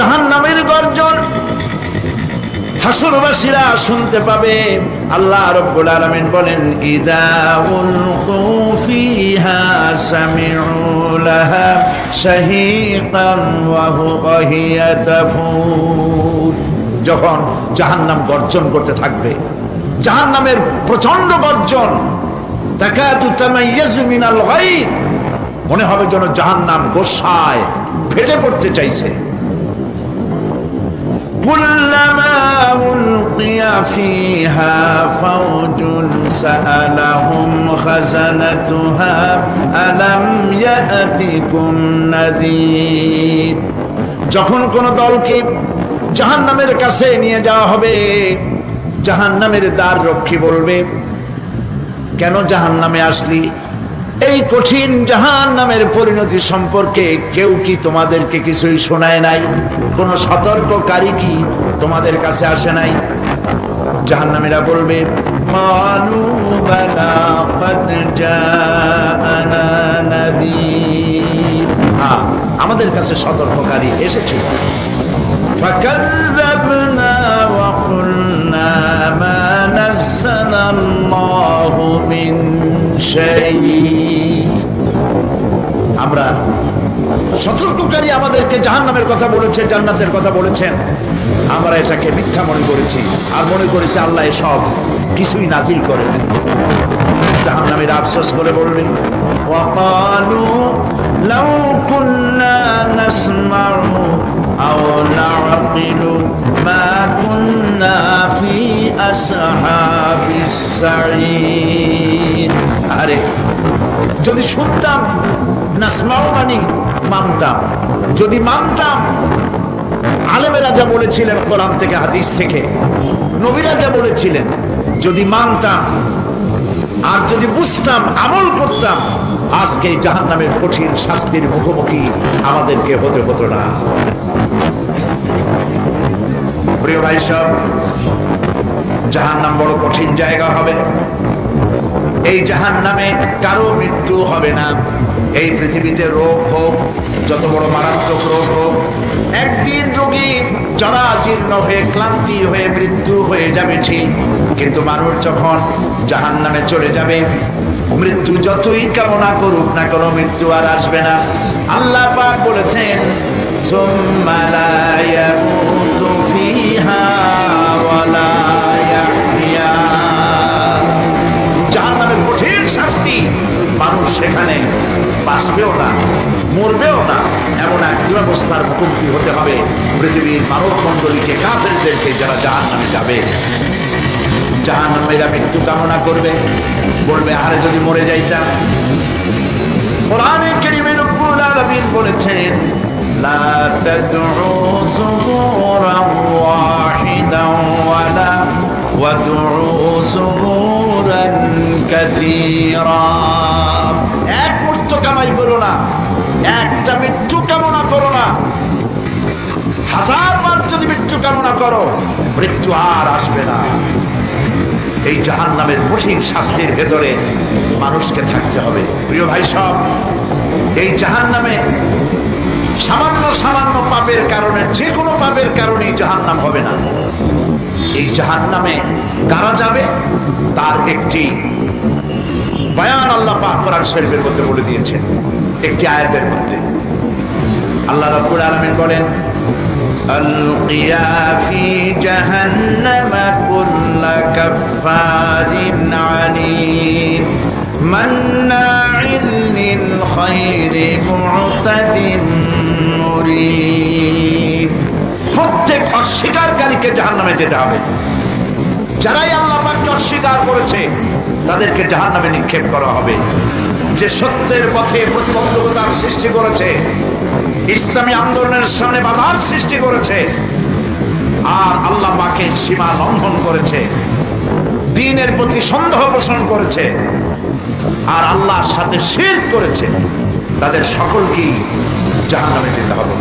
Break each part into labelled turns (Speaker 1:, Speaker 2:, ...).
Speaker 1: জাহান নামের গর্জন। হাসুরবাসীরা শুনতে পাবে। আল্লাহ রব্বুল আলামিন বলেন, ইদা ফিহা সামিউ লাহা শাহীকান যখন জাহান্নাম গর্জন করতে থাকবে, জাহান্নামের প্রচণ্ড গর্জন মনে হবে যেন জাহান্নাম গোসায় ফেটে পড়তে চাইছে। كلما ألقي فيها فوج سألهم خزنتها ألم يأتكم نذير যখন কোন দলকে জাহান নামের কাছে নিয়ে যাওয়া হবে জাহান নামের দ্বার রক্ষী বলবে কেন জাহান নামে আসলি এই কঠিন জাহান নামের পরিণতি সম্পর্কে কেউ কি তোমাদেরকে কিছুই শোনায় নাই কোনো সতর্ককারী কি তোমাদের কাছে আসে নাই জাহান্নামীরা বলবে "ক্বালু বালা ক্বাদ জাআনা নাযীর।" হ্যাঁ আমাদের কাছে সতর্ককারী এসেছিল فكذبنا وقلنا ما نزل الله من شيء আমরা সতর্ককারী আমাদেরকে জাহান্নামের কথা বলেছে জান্নাতের কথা বলেছেন আমরা এটাকে মিথ্যা মনে করেছি আর মনে করেছি আল্লাহ সব কিছুই নাজিল করেন জাহান্নামীরা আফসোস করে বলবে وقالوا لو كنا نسمع أو نعقل ما كنا في أصحاب السعير আরে যদি শুনতাম নাসমাও মানি মানতাম যদি মানতাম আলেমেরা যা বলেছিলেন কোরআন থেকে হাদিস থেকে নবীরা যা বলেছিলেন যদি মানতাম আর যদি বুঝতাম আমল করতাম আজকে জাহান নামের কঠিন শাস্তির মুখোমুখি আমাদেরকে হতে হতো না প্রিয় ভাই সব জাহান নাম বড় কঠিন জায়গা হবে। এই জাহান নামে কারও মৃত্যু হবে না। এই পৃথিবীতে রোগ হোক, যত বড় মারাত্মক রোগ হোক, একদিন রোগী জরা জীর্ণ হয়ে, ক্লান্তি হয়ে, মৃত্যু হয়ে যাবে ঠিক। কিন্তু মানুষ যখন জাহান নামে চলে যাবে, মৃত্যু যতই কামনা করুক না কোনো, মৃত্যু আর আসবে না। আল্লাহ পাক বলেছেন ثم لا يموت فيها ولا يحيا জাহান্নামের কঠিন শাস্তি মানুষ সেখানে বাঁচবেও না মরবেও না এমন এক দুরবস্থার মুখোমুখি হতে হবে পৃথিবীর মানব মণ্ডলীকে কাফেরদেরকে যারা জাহান নামে যাবে জাহান নামেরা মৃত্যু কামনা করবে বলবে আরে যদি মরে যাইতাম কোরআনে কারীমে রব্বুল আলামিন বলেছেন লা তাদউ যুবুরান ওয়াহিদান ওয়ালা ওয়াদউ যুবুরান কাসীরা এক মৃত্যু কামাই করো না, একটা মৃত্যু কামনা করো না। হাজার বার যদি মৃত্যু কামনা করো, মৃত্যু আর আসবে না। এই জাহান নামের কঠিন শাস্তির ভেতরে মানুষকে থাকতে হবে। প্রিয় ভাই সব, এই জাহান নামে সামান্য সামান্য পাপের কারণে যে কোনো পাপের কারণেই জাহান নাম হবে না এই জাহান নামে কারা যাবে তার একটি বয়ান আল্লাহ পাক কোরআন শরীফের মধ্যে বলে দিয়েছেন একটি আয়াতের মধ্যে আল্লাহ রাব্বুল আলামিন বলেন ألقيا في جهنم كل كفار عنيد مناع للخير معتد অস্বীকারীকে জাহান্নামে যেতে হবে। যারাই আল্লাহ অস্বীকার করেছে, তাদেরকে জাহান্নামে নিক্ষেপ করা হবে। যে সত্যের পথে প্রতিবন্ধকতার সৃষ্টি করেছে, ইসলামী আন্দোলনের সামনে বাধার সৃষ্টি করেছে, আর আল্লাহ পাকের সীমা লঙ্ঘন করেছে, দিনের প্রতি সন্দেহ পোষণ করেছে, আর আল্লাহর সাথে শের করেছে, তাদের সকলকেই জাহান্নামে যেতে হবে।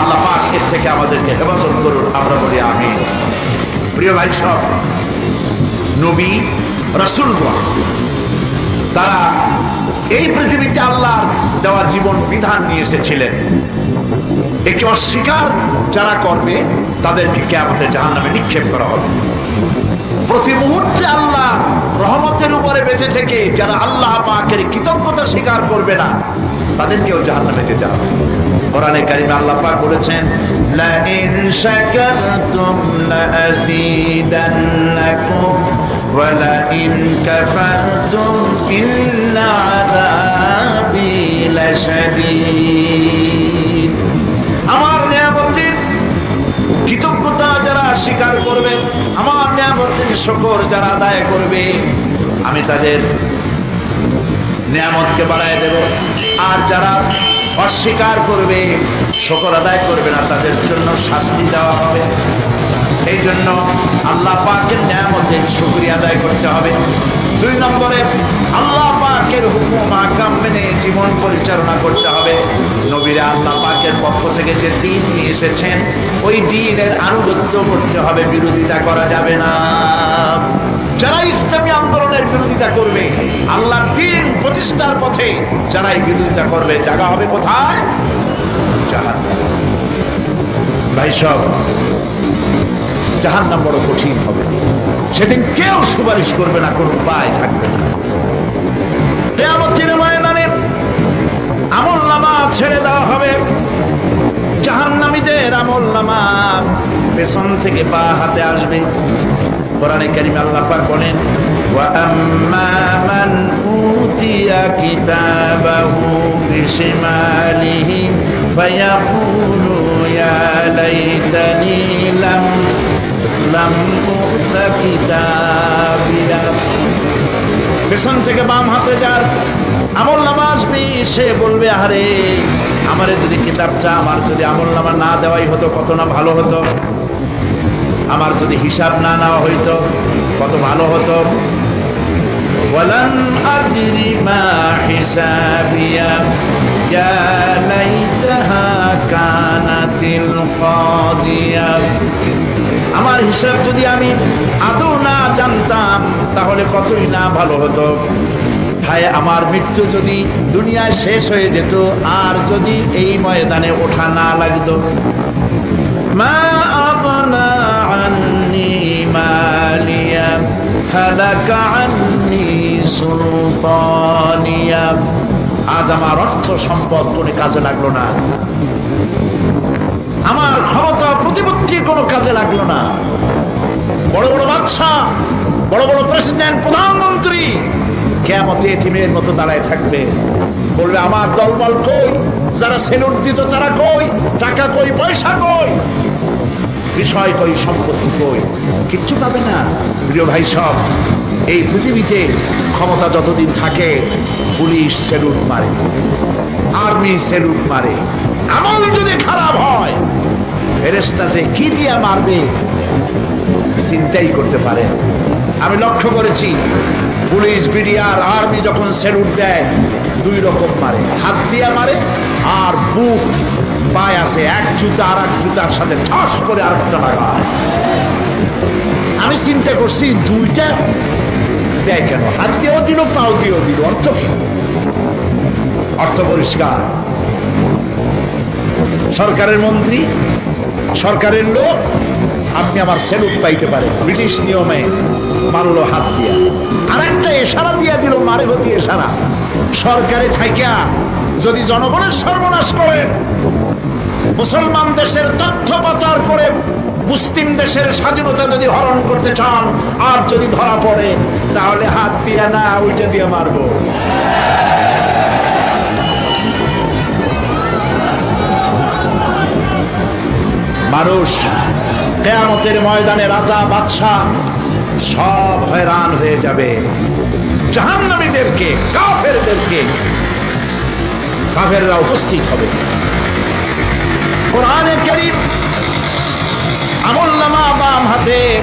Speaker 1: আল্লাহ পাক এর থেকে আমাদেরকে হেফাজত করুন। আমরা বলি আমি প্রিয় ভাই সব, নবী, রসুলগণ, তারা এই পৃথিবীতে আল্লাহর দেওয়া জীবন বিধান নিয়ে এসেছিলেন। একে অস্বীকার যারা করবে, তাদেরকে কেয়ামতে জাহান নামে নিক্ষেপ করা হবে। প্রতি মুহূর্তে আল্লাহ রহমতের উপরে বেঁচে থেকে যারা আল্লাহ পাকের কৃতজ্ঞতা স্বীকার করবে না, তাদেরকেও জাহান নামে যেতে হবে। কৃতজ্ঞতা যারা স্বীকার করবে, আমার নিয়ামতের শকর যারা আদায় করবে, আমি তাদের নিয়ামতকে বাড়ায় দেব। আর যারা অস্বীকার করবে, শকর আদায় করবে না, তাদের জন্য শাস্তি দেওয়া হবে। এই জন্য আল্লাহ পাকের নিয়ামতের শুক্রিয়া আদায় করতে হবে। দুই নম্বরে, আল্লাহ পাকের হুকুম আকাম মেনে জীবন পরিচালনা করতে হবে। নবীরা আল্লাহ পাকের পক্ষ থেকে যে দিন নিয়ে এসেছেন, ওই দিনের আনুগত্য করতে হবে, বিরোধিতা করা যাবে না। যারা ইসলামী আন্দোলনের বিরোধিতা করবে, আল্লাহর দিন প্রতিষ্ঠার পথে যারাই বিরোধিতা করবে, জায়গা হবে কোথায়? ভাই সব জাহান নাম বড় কঠিন হবে। সেদিন কেউ সুপারিশ করবে না, কোনো উপায় থাকবে না। ছেড়ে দেওয়া হবে জাহান্নামীদের আমল নামা পেছন থেকে বা হাতে আসবে কোরআনে কারিমে আল্লাহ পাক বলেন وأما من أوتي كتابه بشماله فيقول يا ليتني لم لم أؤت كتابيه পেছন থেকে বাম হাতে যার আমল নামা আসবে সে বলবে আরে আমারে যদি কিতাবটা আমার যদি আমল নামা না দেওয়াই হতো কত না ভালো হতো আমার যদি হিসাব না নেওয়া হইতো কত ভালো হতো ولن أدري ما حسابيا يا ليتها كانت القاضية আমার হিসাব যদি আমি আদৌ না জানতাম তাহলে কতই না ভালো হতো হায় আমার মৃত্যু যদি দুনিয়ায় শেষ হয়ে যেত, আর যদি এই ময়দানে ওঠা না লাগতো। মা আপনা আজ আমার অর্থ সম্পদ কোনো কাজে লাগল না। আমার ক্ষমতা প্রতিপত্তির কোনো কাজে লাগল না। বড় বড় বাদশাহ, বড় বড় প্রেসিডেন্ট, প্রধানমন্ত্রী কেমতে এথিমের মতো দাঁড়ায় থাকবে। বলবে, আমার দলবল কই? যারা সেলুট দিত তারা কই? টাকা কই? পয়সা কই? বিষয় কই? সম্পত্তি কই? কিচ্ছু পাবে না। প্রিয় ভাই সব, এই পৃথিবীতে ক্ষমতা যতদিন থাকে, পুলিশ সেলুট মারে, আর্মি সেলুট মারে, আমল যদি খারাপ হয় ফেরেস্তা যে কি দিয়া মারবে, চিন্তাই করতে পারে। আমি লক্ষ্য করেছি পুলিশ, বিডিআর, আর্মি যখন সেলুট দেয়, দুই রকম মারে। হাত দিয়া মারে আর বুট পায় আছে। এক জুতা আর এক জুতার সাথে ঠস করে আরেকটা লাগায়। আমি চিন্তা করছি, দুইটা দেয় কেন? হাত দিয়েও দিল, পাও দিয়েও দিল। অর্থ কি? অর্থ পরিষ্কার। সরকারের মন্ত্রী, সরকারের লোক, আপনি আমার সেলুট পাইতে পারেন। ব্রিটিশ নিয়মে মারলো হাত দিয়া। আর একটা এশারা দিয়া দিল মারে গতি এশারা। সরকারে থাইকা যদি জনগণের সর্বনাশ করেন, মুসলমান দেশের তথ্য পাচার করে মুসলিম দেশের স্বাধীনতা যদি হরণ করতে চান, আর যদি ধরা পড়ে, তাহলে হাত দিয়া না ওইটা দিয়ে মারবো। মানুষ, কেয়ামতের ময়দানে রাজা, বাদশাহ সব হয়রান হয়ে যাবে। জাহান্নামীদেরকে, কাফেরদেরকে। কাফেররা উপস্থিত হবে। কোরআনে করিম আমল নামা বাম হাতে,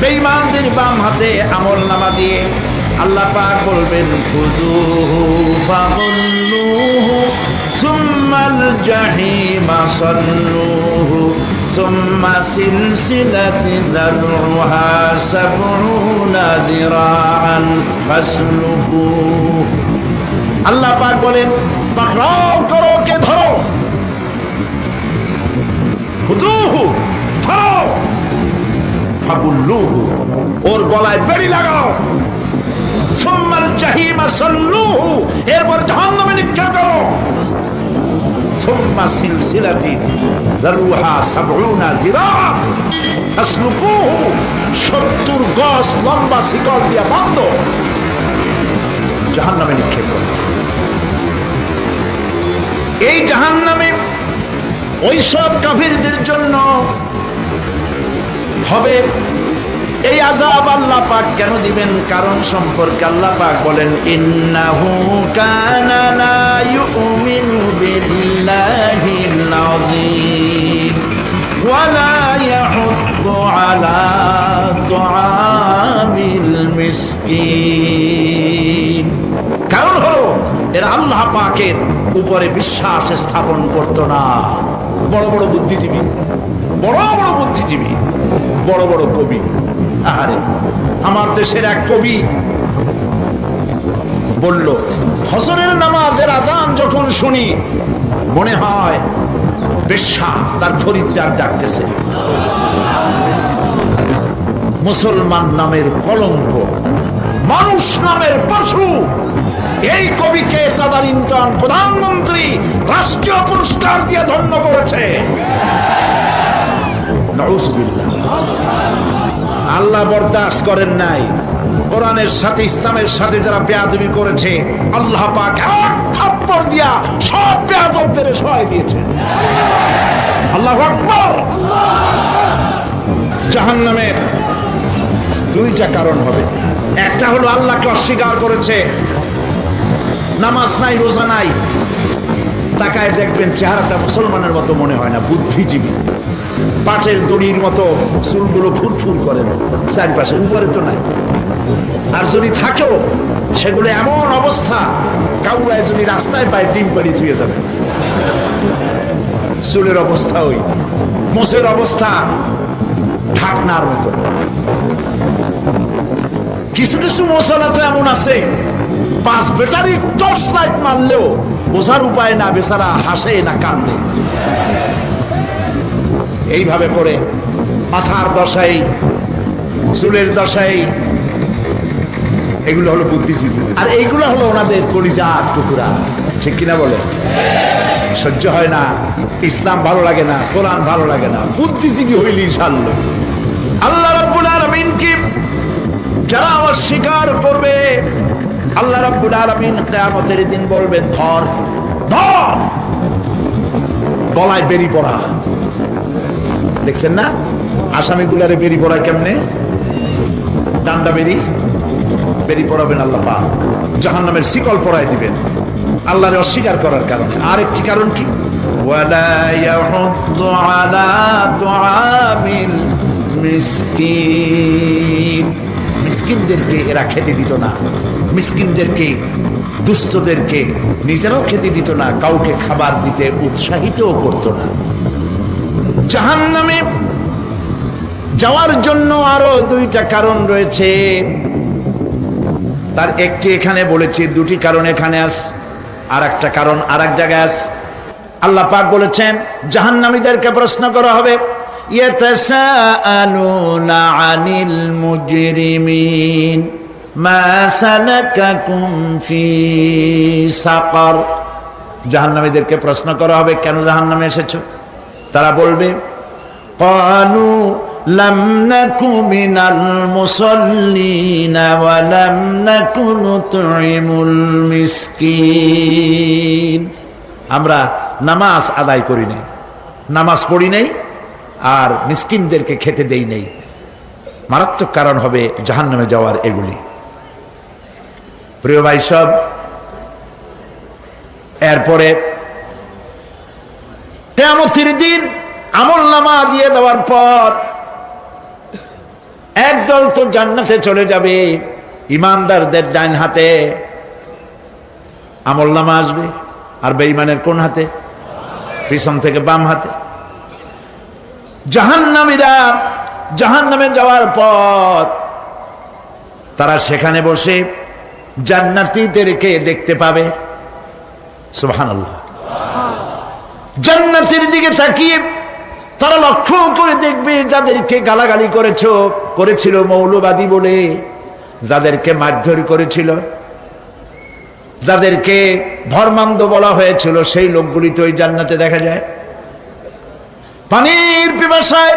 Speaker 1: বেঈমানদের বাম হাতে আমল নামা দিয়ে আল্লাহ পাক বলবেন খুদুহু ফাগুল্লুহু সুম্মাল জাহিমা সাল্লুহু ثم سلسلة زرعها سبعون ذراعا فاسلكوه আল্লাহ পাক বলেন পাকড়াও করো কে ধরো খুদুহু ধরো ফাগুল্লুহু ওর গলায় বেড়ি লাগাও সুম্মাল জাহিমা সাল্লুহু এরপর জাহান্নামে নিক্ষেপ করো সুম্মা সিলসিলাতি যারুহা সাবউনা যিরাআ ফাসলুকুহু 70 গজ লম্বা শিকল দিয়া বন্ধ জাহান্নামে নিক্ষেপ এই জাহান্নামে ওই সব কাফিরদের জন্য হবে এই আজাব আল্লাহ পাক কেন দিবেন? কারণ সম্পর্কে আল্লাহ পাক বলেন, ইন্নাহু কানা লা ইউমিনু বিল্লাহিল আযীম ওয়ালা ইয়াহুদ্দু আলা তুআমিল মিসকিন। কারণ হলো, এরা আল্লাহ পাকের উপরে বিশ্বাস স্থাপন করত না। বড় বড় বুদ্ধিজীবী। বড় বড় বুদ্ধিজীবী, বড় বড় কবি। আহারে, আমার দেশের এক কবি বলল, ফজরের নামাজের আজান যখন শুনি, মনে হয় বেশ্যা তার খরিদ্দার ডাকতেছে। মুসলমান নামের কলঙ্ক, মানুষ নামের পশু। এই কবিকে তদানীন্তন প্রধানমন্ত্রী রাষ্ট্রীয় পুরস্কার দিয়ে ধন্য করেছে। আল্লাহ বরদাস্ত করেন নাই। কোরআনের সাথে, ইসলামের সাথে যারা বেয়াদবি করেছে, আল্লাহ পাক এক থাপ্পড় দিয়া সব বেয়াদবদের সহায় দিয়েছে। আল্লাহ আকবর। জাহান্নামের দুইটা কারণ হবে। একটা হলো আল্লাহকে অস্বীকার করেছে। নামাজ নাই, রোজা নাই। তাকায় দেখবেন চেহারাটা মুসলমানের মতো মনে হয় না, বুদ্ধিজীবী। পাটের দড়ির মতো চুলগুলো ফুরফুর করে চারিপাশে, উপরে তো নাই। আর যদি থাকেও, সেগুলো এমন অবস্থা, কাউরায় যদি রাস্তায় পায়, ডিম পাড়ি ধুয়ে যাবে। চুলের অবস্থা ওই, মোষের অবস্থা, ঢাকনার মতো। কিছু কিছু মশলা তো এমন আছে, পাঁচ ব্যাটারি টর্চ লাইট মারলেও বোঝার উপায় না, বেচারা হাসে না, কান্দে। এইভাবে করে মাথার দশাই চুলের দশাই এগুলো হলো বুদ্ধিজীবী। আর এইগুলো হলো ওনাদের কলিজার টুকুরা। ঠিক কিনা বলে? সহ্য হয় না। ইসলাম ভালো লাগে না, কোরআন ভালো লাগে না। বুদ্ধিজীবী হইলি সারল আল্লাহ রাব্বুল আলামিন কি যারা আমার স্বীকার করবে, আল্লাহ রাব্বুল আলামিন কিয়ামতের দিন বলবেন ধর ধর। গলায় বেরি পড়া দেখছেন না? আসামিগুলারে বেরি পড়ায় কেমনে? ডান্ডা বেরি বেরি পড়াবেন আল্লাহ পাক। জাহান্নামের শিকল পরায় দিবেন। আল্লাহরে অস্বীকার করার কারণে। আর একটি কারণ কি? মিসকিনদেরকে এরা খেতে দিত না। মিসকিনদেরকে, দুস্থদেরকে নিজেরাও খেতে দিত না। কাউকে খাবার দিতে উৎসাহিতও করতো না। জাহান্নামে যাওয়ার জন্য আরও দুইটা কারণ রয়েছে। তার একটি এখানে বলেছি, দুটি কারণ এখানে আস আর একটা কারণ আর এক জায়গায় আস। আল্লাহ পাক বলেছেন, জাহান্নামীদেরকে প্রশ্ন করা হবে সাকার। জাহান্নামীদেরকে প্রশ্ন করা হবে, কেন জাহান্নামে এসেছ? তারা বলবে قالوا لم نك من المصلين ولم نك نطعم المسكين আমরা নামাজ আদায় করি নাই নামাজ পড়ি নাই আর মিসকিনদেরকে খেতে দেই নাই মারাত্মক কারণ হবে জাহান্নামে যাওয়ার এগুলি প্রিয় ভাই সব এরপরে কেমতির দিন আমল নামা দিয়ে দেওয়ার পর একদল তো জান্নাতে চলে যাবে, ইমানদারদের ডাইন হাতে আমল নামা আসবে, আর বেঈমানের কোন হাতে? পিছন থেকে বাম হাতে। জাহান্নামীরা জাহান্নামে যাওয়ার পর তারা সেখানে বসে জান্নাতীদেরকে দেখতে পাবে। সুবহানাল্লাহ। জান্নাতের দিকে তাকিয়ে তারা লক্ষ্য করে দেখবে যাদেরকে গালাগালি করেছ, করেছিল মৌলবাদী বলে, যাদেরকে মারধর করেছিল, যাদেরকে ধর্মান্ধ বলা হয়েছিল, সেই লোকগুলি তো ওই জান্নাতে দেখা যায়। পানির পিপাসায়,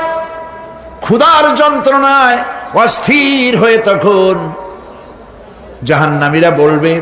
Speaker 1: ক্ষুধার যন্ত্রণায় অস্থির হয়ে তখন জাহান্নামীরা বলবে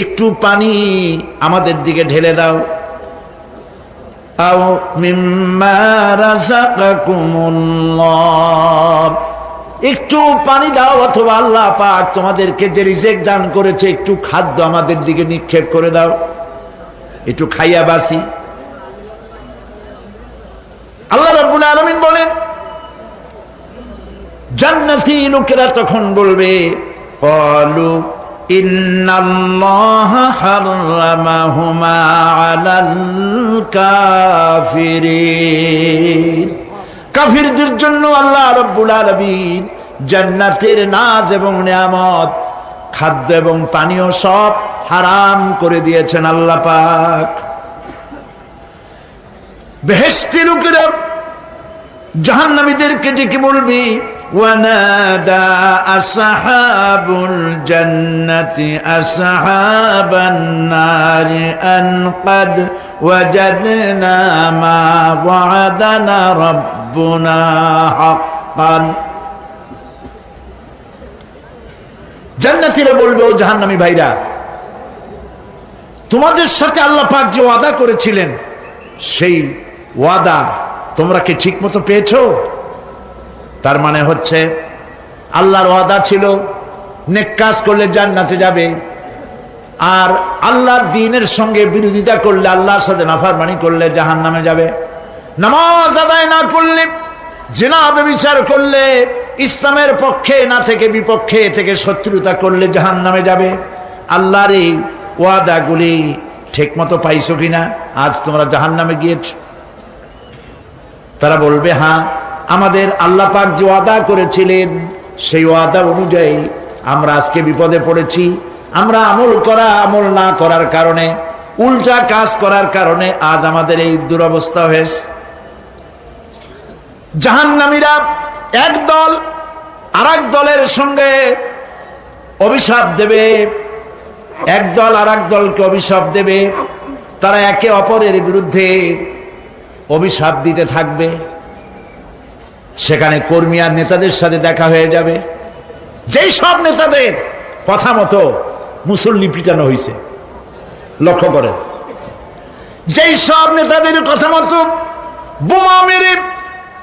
Speaker 1: একটু পানি আমাদের দিকে ঢেলে দাও। একটু পানি দাও অথবা আল্লাহ পাক তোমাদেরকে যে রিজেক দান করেছে, একটু খাদ্য আমাদের দিকে নিক্ষেপ করে দাও। একটু খাইয়া বাসি আল্লাহ রাব্বুল আলামিন বলেন, জান্নাতি লোকেরা তখন বলবে কাফিরদের জন্য আল্লাহ রব্বুল আলামিন জান্নাতের নাজ এবং নিয়ামত, খাদ্য এবং পানীয় সব হারাম করে দিয়েছেন আল্লাহ পাক। বেহেশতি লোকেরা জাহান্নামীদেরকে ডেকে বলবি ونادى أصحاب الجنة أصحاب النار أن قد وجدنا ما وعدنا ربنا حقا জান্নাতীরা বলবে ও জাহান্নামী ভাইরা তোমাদের সাথে আল্লাহ পাক যে ওয়াদা করেছিলেন সেই ওয়াদা তোমরা কি ঠিক মতো পেয়েছো তার মানে হচ্ছে, আল্লাহর ওয়াদা ছিল, নেক কাজ করলে জান্নাতে যাবে, আর আল্লাহর দিনের সঙ্গে বিরোধিতা করলে, আল্লাহর সাথে নাফারমানি করলে জাহান নামে যাবে। নামাজ আদায় না করলে, জেনা বিচার করলে, ইসলামের পক্ষে না থেকে বিপক্ষে থেকে শত্রুতা করলে জাহান নামে যাবে। আল্লাহর এই ওয়াদাগুলি ঠিক মতো পাইছো কিনা? আজ তোমরা জাহান নামে গিয়েছ। তারা বলবে হ্যাঁ আমাদের আল্লাহ পাক যে ওয়াদা করেছিলেন, সেই ওয়াদা অনুযায়ী আমরা আজকে বিপদে পড়েছি। আমরা আমল করা, আমল না করার কারণে, উল্টা কাজ করার কারণে আজ আমাদের এই দুরবস্থা হয়েছে। জাহান্নামীরা এক দল আর দলের সঙ্গে অভিশাপ দেবে। এক দল আর দলকে অভিশাপ দেবে। তারা একে অপরের বিরুদ্ধে অভিশাপ দিতে থাকবে। সেখানে কর্মী আর নেতাদের সাথে দেখা হয়ে যাবে। যেই সব নেতাদের কথা মতো মুসল্লি পিটানো হয়েছে লক্ষ্য করেন। যেই সব নেতাদের কথা মতো বোমা মেরে,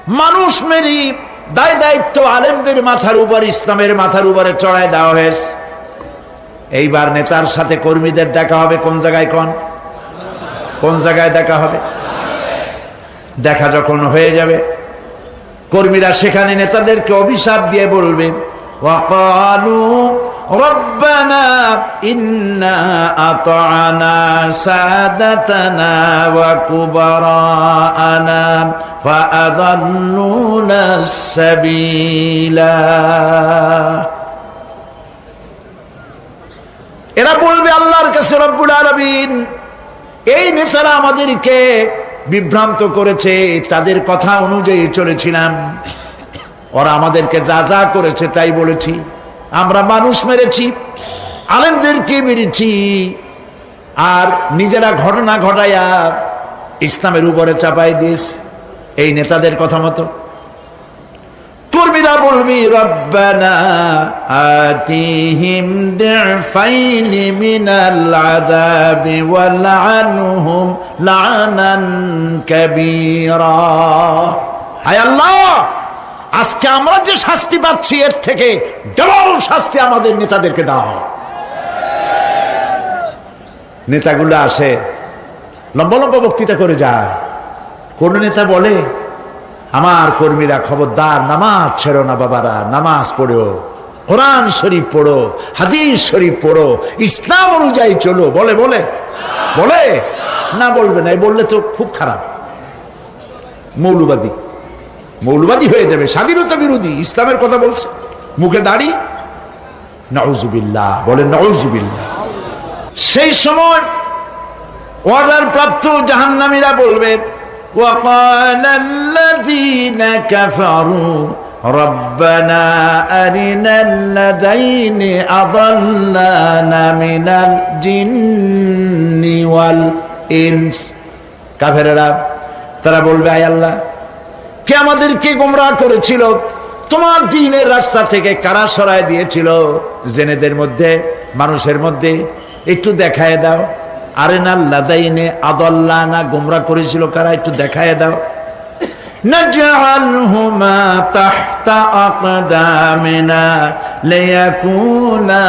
Speaker 1: মানুষ মেরি, দায় দায়িত্ব আলেমদের মাথার উপর, ইসলামের মাথার উপরে চড়ায় দেওয়া হয়েছে। এইবার নেতার সাথে কর্মীদের দেখা হবে কোন জায়গায় কোন? কোন জায়গায় দেখা হবে? দেখা যখন হয়ে যাবে কর্মীরা সেখানে নেতাদেরকে অভিশাপ দিয়ে বলবে وقالوا ربنا إنا أطعنا سادتنا وكبراءنا فأضلونا السبيلا এরা বলবে আল্লাহর কাছে রব্বুল আলমিন এই নেতারা আমাদেরকে বিভ্রান্ত করেছে, তাদের কথা অনুযায়ী চলেছিলাম। ওরা আমাদেরকে যা যা করেছে তাই বলেছি। আমরা মানুষ মেরেছি, আলেমদেরকে মেরেছি, আর নিজেরা ঘটনা ঘটাইয়া ইসলামের উপরে চাপাই দিস এই নেতাদের কথা মতো। কর্মীরা বলবি আল্লাহ, আজকে আমরা যে শাস্তি পাচ্ছি, এর থেকে ডবল শাস্তি আমাদের নেতাদেরকে দাও নেতাগুলো আসে, লম্বা লম্বা বক্তৃতা করে যায়। কোন নেতা বলে আমার কর্মীরা খবরদার, নামাজ ছেড়ো না বাবারা, নামাজ পড়ো। কোরআন শরীফ পড়ো, হাদিস শরীফ পড়ো, ইসলাম অনুযায়ী চলো, বলে বলে। বলে? না বলবে না বললে তো খুব খারাপ। মৌলবাদী। মৌলবাদী হয়ে যাবে, স্বাধীনতা বিরোধী, ইসলামের কথা বলছে। মুখে দাড়ি? নজুবিল্লাহ বলে নজুবিল্লাহ সেই সময় অর্ডার প্রাপ্ত জাহান্নামীরা বলবে وقال الذين كفروا ربنا أرنا الذين أضلانا من الجن والإنس কাফেরেরা তারা বলবে আয় আল্লাহ কে আমাদেরকে গোমরা করেছিল তোমার দিনের রাস্তা থেকে কারা সরায় দিয়েছিল জেনেদের মধ্যে মানুষের মধ্যে একটু দেখায় দাও আরে না লাদাইনে আদল্লা না গোমরা করেছিল কারা একটু দেখায় দাও نجعلهما تحت أقدامنا ليكونا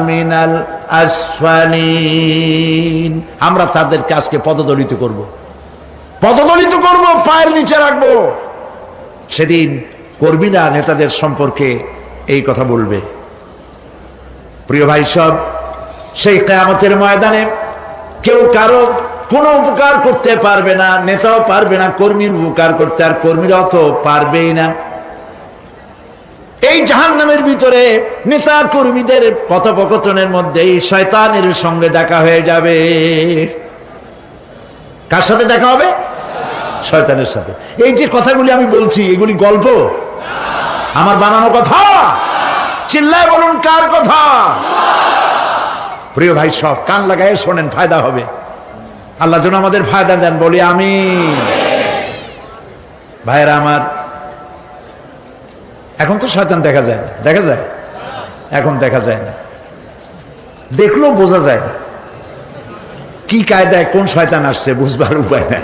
Speaker 1: من الأسفلين আমরা তাদেরকে আজকে পদদলিত করব পদদলিত করব পায়ের নিচে রাখবো সেদিন কর্মীরা নেতাদের সম্পর্কে এই কথা বলবে প্রিয় ভাই সব সেই কেয়ামতের ময়দানে কেউ কারও কোনো উপকার করতে পারবে না, নেতাও পারবে না, কর্মীর উপকার করতে, আর কর্মীরাও তো পারবেই না। এই জাহান নামের ভিতরে নেতা কর্মীদের কথোপকথনের মধ্যে এই শয়তানের সঙ্গে দেখা হয়ে যাবে। কার সাথে দেখা হবে? শয়তানের সাথে। এই যে কথাগুলি আমি বলছি, এগুলি গল্প? আমার বানানো কথা? চিল্লায় বলুন, কার কথা? প্রিয় ভাই, সব কান লাগায় শোনেন, ফায়দা হবে। আল্লাহ যেন আমাদের ফায়দা দেন, বলি আমি ভাইয়েরা আমার, এখন তো শয়তান দেখা যায় না। দেখা যায়? এখন দেখা যায় না। দেখলেও বোঝা যায় না। কি কায়দায় কোন শয়তান আসছে, বুঝবার উপায় নাই।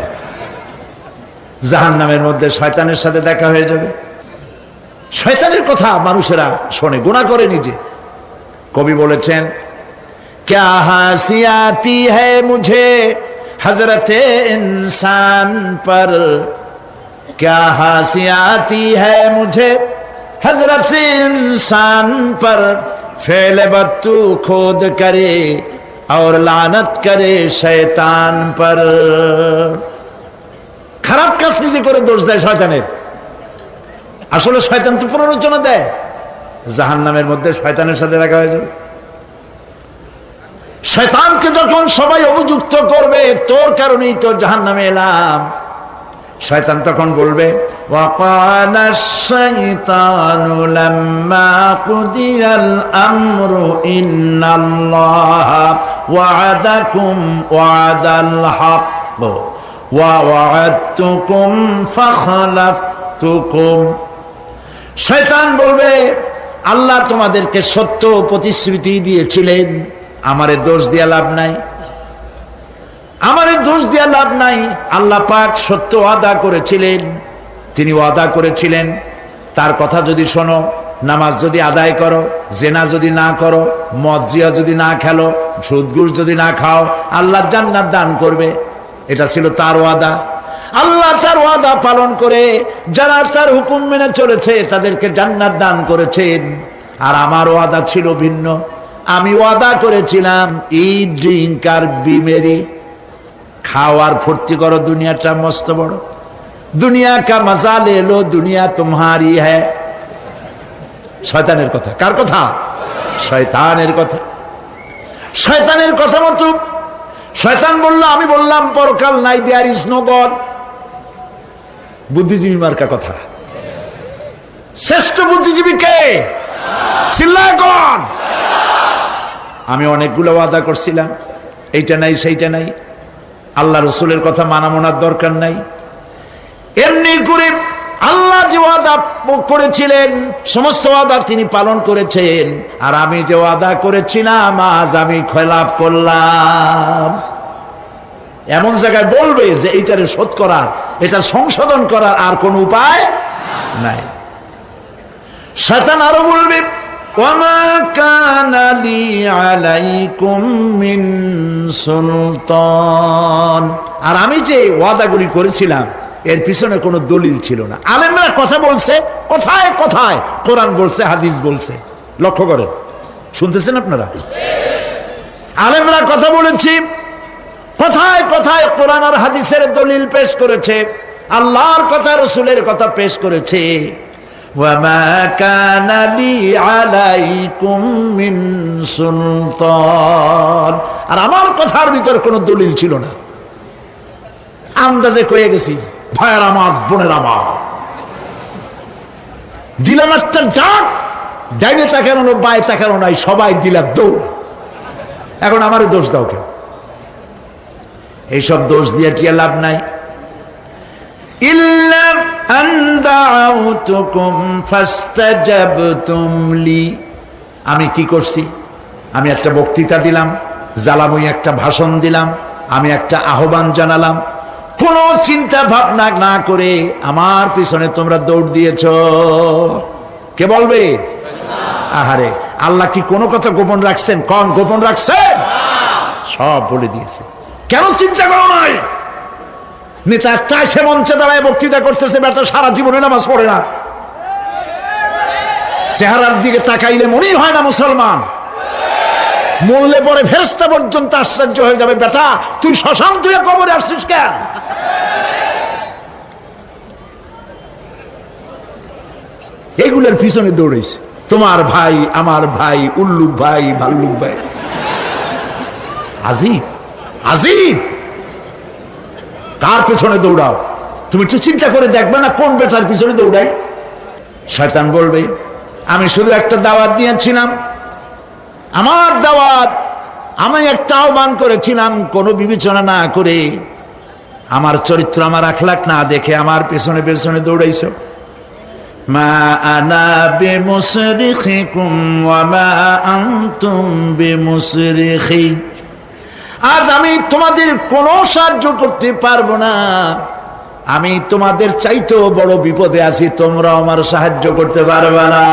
Speaker 1: জাহান নামের মধ্যে শয়তানের সাথে দেখা হয়ে যাবে। শয়তানের কথা মানুষেরা শোনে গুণা করে নিজে। কবি বলেছেন क्या हंसी आती है मुझे हजरत इंसान पर क्या हंसी आती है मुझे हजरत इंसान पर फेल बत्तू खोद करे और लानत करे शैतान पर খারাপ কাজ নিজে করে দোষ দেয় শয়তানের আসলে শয়তান তো প্ররোচনা দেয় জাহান নামের মধ্যে শয়তানের সাথে দেখা হয়ে যাবে শৈতানকে যখন সবাই অভিযুক্ত করবে, তোর কারণেই তো জাহান নামে এলাম। শয়তান তখন বলবে শয়তান বলবে, আল্লাহ তোমাদেরকে সত্য প্রতিশ্রুতি দিয়েছিলেন। আমারে দোষ দিয়া লাভ নাই। আমারে দোষ দিয়া লাভ নাই। আল্লাহ পাক সত্য আদা করেছিলেন। তিনি ওয়াদা করেছিলেন। তার কথা যদি শোনো, নামাজ যদি আদায় করো, জেনা যদি না করো, মদ জিয়া যদি না খেলো সুদগুর যদি না খাও, আল্লাহ জান্নাত দান করবে। এটা ছিল তার ওয়াদা। আল্লাহ তার ওয়াদা পালন করে যারা তার হুকুম মেনে চলেছে, তাদেরকে জান্নাত দান করেছেন। আর আমার ওয়াদা ছিল ভিন্ন। আমি ওয়াদা করেছিলাম ই ড্রিঙ্ক আর বিমেরি খাওয়ার ফুর্তি করো, দুনিয়াটা মস্ত বড়। দুনিয়া কা মজা লে দুনিয়া তোমারি হ্যাঁ শয়তানের কথা। কার কথা? শয়তানের কথা। শয়তানের কথা মতো শয়তান বলল, আমি বললাম, পরকাল নাই দেয়ার ইস নো গড বুদ্ধিজীবী মার্কা কথা? শ্রেষ্ঠ বুদ্ধিজীবী কে? চিল্লায় কন? আমি অনেকগুলো ওয়াদা করছিলাম। এইটা নাই, সেইটা নাই। আল্লাহ রসুলের কথা মানা মনার দরকার নাই। এমনি করে আল্লাহ যে ওয়াদা করেছিলেন, সমস্ত ওয়াদা তিনি পালন করেছেন। আর আমি যে ওয়াদা করেছিলাম, আজ আমি খেলাপ করলাম। এমন জায়গায় বলবে যে এইটারে শোধ করার, এটা সংশোধন করার আর কোন উপায় নাই। শয়তান আরও বলবে وما كان لي عليكم من سلطان আর আমি যে ওয়াদাগুলি করেছিলাম
Speaker 2: এর পিছনে কোনো দলিল ছিল না আলেমরা কথা বলছে কথায় কথায় কোরআন বলছে হাদিস বলছে লক্ষ্য করেন শুনতেছেন আপনারা আলেমরা কথা বলেছি কথায় কথায় কোরআন আর হাদিসের দলিল পেশ করেছে আল্লাহর কথা রসুলের কথা পেশ করেছে وما كان لي عليكم من سلطان আর আমার কথার ভিতর কোনো দলিল ছিল না আন্দাজে কয়ে গেছি ভাইয়ের আমার বোনের আমার দিলাম একটা ডাক ডাইনে তাকানো না, বায়ে তাকানো নাই সবাই দিলাম দৌড় এখন আমারও দোষ দাও কেউ এইসব দোষ দিয়ে কি আর লাভ নাই ইল্লা আমি কি করছি? আমি একটা বক্তৃতা দিলাম, জ্বালাময়ী একটা ভাষণ দিলাম, আমি একটা আহ্বান জানালাম। কোনো চিন্তা ভাবনা না করে আমার পিছনে তোমরা দৌড় দিয়েছ। কে বলবে? আহারে, আল্লাহ কি কোনো কথা গোপন রাখছেন? কন, গোপন রাখছেন? সব বলে দিয়েছে। কেন চিন্তা করো নাই? নেতা একটা সে মঞ্চে দাঁড়ায় বক্তৃতা করতেছে, বেটা সারা জীবনে নামাজ পড়ে না। চেহারার দিকে তাকাইলে মনেই হয় না মুসলমান। মরলে পরে ফেরস্তা পর্যন্ত আশ্চর্য হয়ে যাবে, বেটা, তুই শ্মশান তুই কবরে আসছিস কেন? এগুলোর পিছনে দৌড়েছে তোমার ভাই, আমার ভাই, উল্লুক ভাই, ভাল্লুক ভাই। আজিব আজিব। কার পেছনে দৌড়াও। তুমি একটু চিন্তা করে দেখবে না কোন বেটার পিছনে দৌড়াই শয়তান বলবে, আমি শুধু একটা দাওয়াত দিয়েছিলাম। আমার দাওয়াত, আমি একটা আহ্বান করেছিলাম, কোনো বিবেচনা না করে আমার চরিত্র, আমার আখলাক না দেখে আমার পেছনে পেছনে দৌড়াইছো। মা আনা বেমুসরিখিকুম ওয়া মা বেমুসরিখি। আজ আমি তোমাদের কোনো সাহায্য করতে পারব না। আমি তোমাদের চাইতেও বড় বিপদে আছি তোমরা আমার সাহায্য করতে পারবে না।